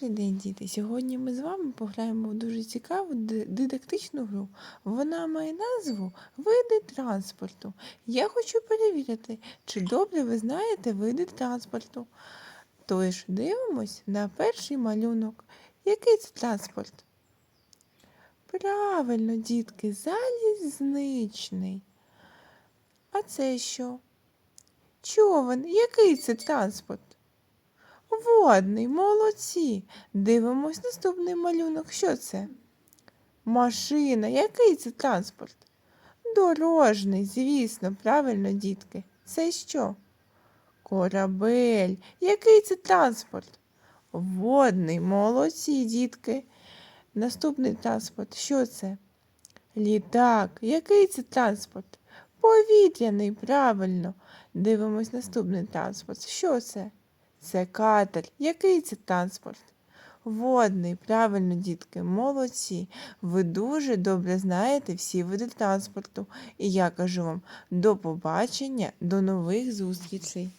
Добрий день, діти! Сьогодні ми з вами пограємо в дуже цікаву ди- дидактичну гру. Вона має назву Види транспорту. Я хочу перевірити, чи добре ви знаєте види транспорту. Тож дивимось на перший малюнок. Який це транспорт? Правильно, дітки, залізничний. А це що? Човен. Який це транспорт? Водний, молодці. Дивимось наступний малюнок. Що це? Машина. Який це транспорт? Дорожний, звісно, правильно, дітки. Це що? Корабель. Який це транспорт? Водний, молодці, дітки. Наступний транспорт. Що це? Літак. Який це транспорт? Повітряний, правильно. Дивимось наступний транспорт. Що це? Це катер. Який це транспорт? Водний, правильно, дітки, молодці. Ви дуже добре знаєте всі види транспорту. І я кажу вам до побачення, до нових зустрічей.